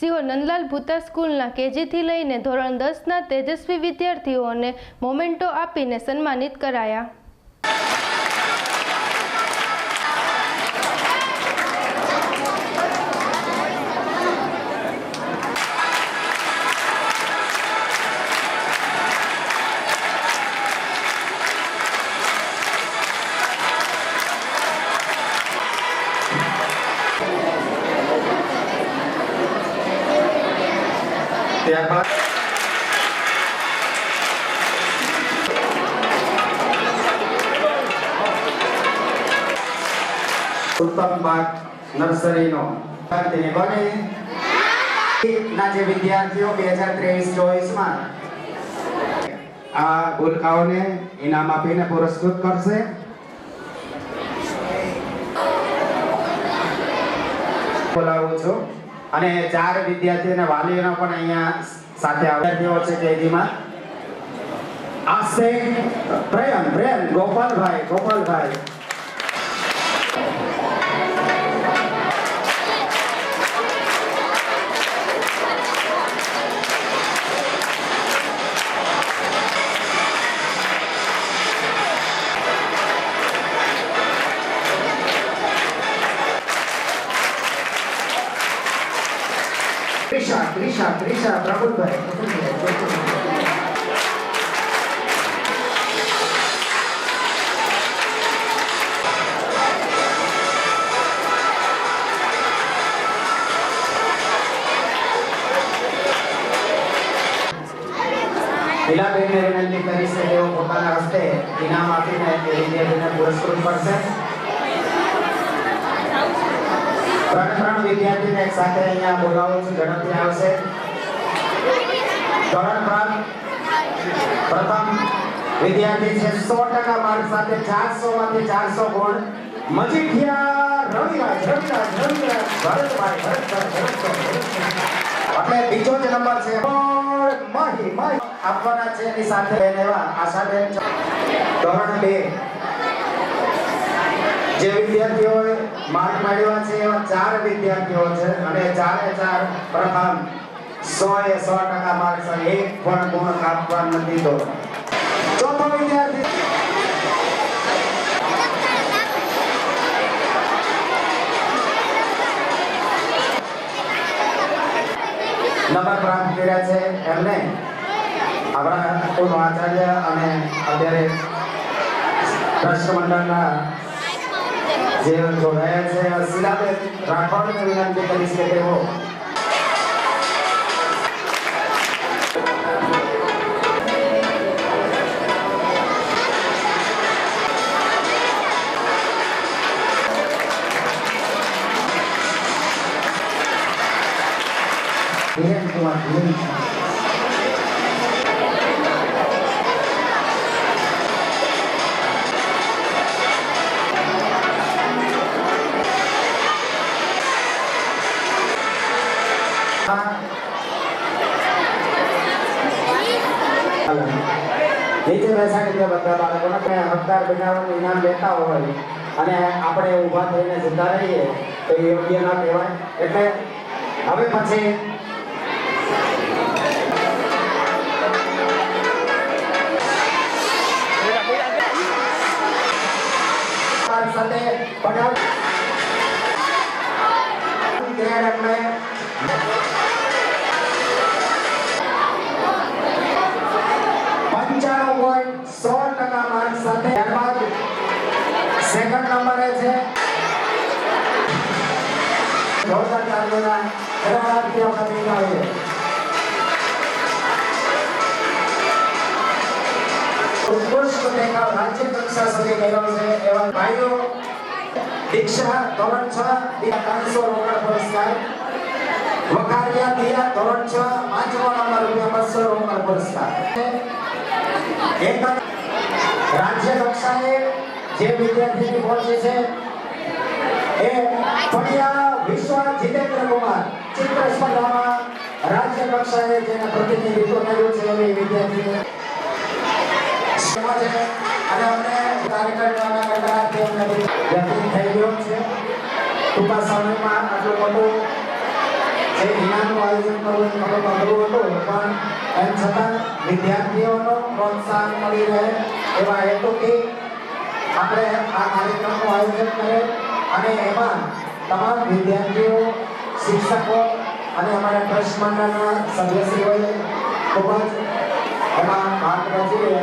સિંહો નંદલાલ ભૂતા સ્કૂલના કેજીથી લઈને ધોરણ દસના તેજસ્વી વિદ્યાર્થીઓને મોમેન્ટો આપીને સન્માનિત કરાયા. ત્યારબાદ ઉત્તમ બાગ નર્સરીનો. તેને બને ના જે વિદ્યાર્થીઓ બે હજાર ત્રેવીસ ચોવીસમાં આ ગુલકાઓને ઇનામ આપીને પુરસ્કૃત કરશે. બોલાવું છું. અને ચાર વિદ્યાર્થીઓ અને વાલીઓનો પણ અહીંયા સાથે આવ્યો છે. કેજીમાં આસ્તે પ્રેમ પ્રેમ, ગોપાલભાઈ ગોપાલભાઈ. ત્રિષા ત્રિષા ત્રિષા પ્રફુલભાઈ લીલાબેનને વિનંતી કરીશ કે તેઓ પોતાના હસ્તે ઇનામ આપીને તે વિદ્યાર્થીને પુરસ્કૃત કરશે ત્રણ ત્રણ વિદ્યાર્થીને સાથે અહીંયા બોલાવું છું. આવશે. ધોરણ ત્રણ પ્રથમ વિદ્યાર્થી છે સો ટકા માર્ક સાથે ચારસો માંથી ચારસો ગુણ. મજીઠિયા રવિરાજ રવિરાજ રવિરાજ. ભરતભાઈ ભરતભાઈ બીજો જ નંબર છે. માહી આપવાના છે એની સાથે એવા આશાબેન ધોરણ બે. જે વિદ્યાર્થીઓએ માર્ક મેળવ્યા છે એવા ચાર વિદ્યાર્થીઓ છે અને ચારે ચાર પ્રથમ સો એ સો ટકા માર્ક છે એક પણ ગુણ આપવા નથી તો ચોથો વિદ્યાર્થી નંબર પ્રાપ્ત કર્યા છે એમને. આપણા સ્કૂલના આચાર્ય અને અત્યારે ટ્રસ્ટ મંડળના જે જોડાયા છે એવા શીલાબેન રાઠોડને વિનંતી કરીશ કે ધીરેન નીચે બેસાડી દે બધા બાળકોને હકદાર બનાવવાનું ઇનામ લેતા અને આપણે ઊભા થઈને જતા રહીએ, તો યોગ્ય ના કહેવાય. એટલે હવે પછી સાથે બનાવ. સેકન્ડ નંબરે છે જોરદાર તાલીઓના ગણરાજ્ય વખતે આવે ઉત્કૃષ્ટ દેખાવ રાજ્ય કક્ષા સુધી મેળવ્યો છે એવા ભાઈઓ દીક્ષા ધોરણ છ દિયા ત્રણસો રોકડ પુરસ્કાર વકારિયા દિયા ધોરણ છ પાંચમો નંબર રૂપિયા બસો રોકડ પુરસ્કાર એક રાજ્ય કક્ષાએ જે વિદ્યાર્થીની પહોંચે છે એ પડિયા વિશ્વ જીતેન્દ્ર કુમાર ચિત્ર સ્પર્ધામાં રાજ્ય કક્ષાએ જેને પ્રતિનિધિત્વ કર્યું છે એવી વિદ્યાર્થીને અને અમને કાર્યક્રમના કરતા અમને વ્યતીત થઈ ગયો છે. ટૂંકા સમયમાં આટલું મોટું એ ઇનામનું આયોજન કરવું થોડુંક અઘરું હતું, પણ એમ છતાં વિદ્યાર્થીઓનો પ્રોત્સાહન મળી રહે એવા હેતુથી આપણે આ કાર્યક્રમનું આયોજન કરે અને એમાં તમામ વિદ્યાર્થીઓ, શિક્ષકો અને અમારા ટ્રસ્ટ મંડળના સભ્યશ્રીઓએ ખૂબ જ એમાં ભાગ ભજવી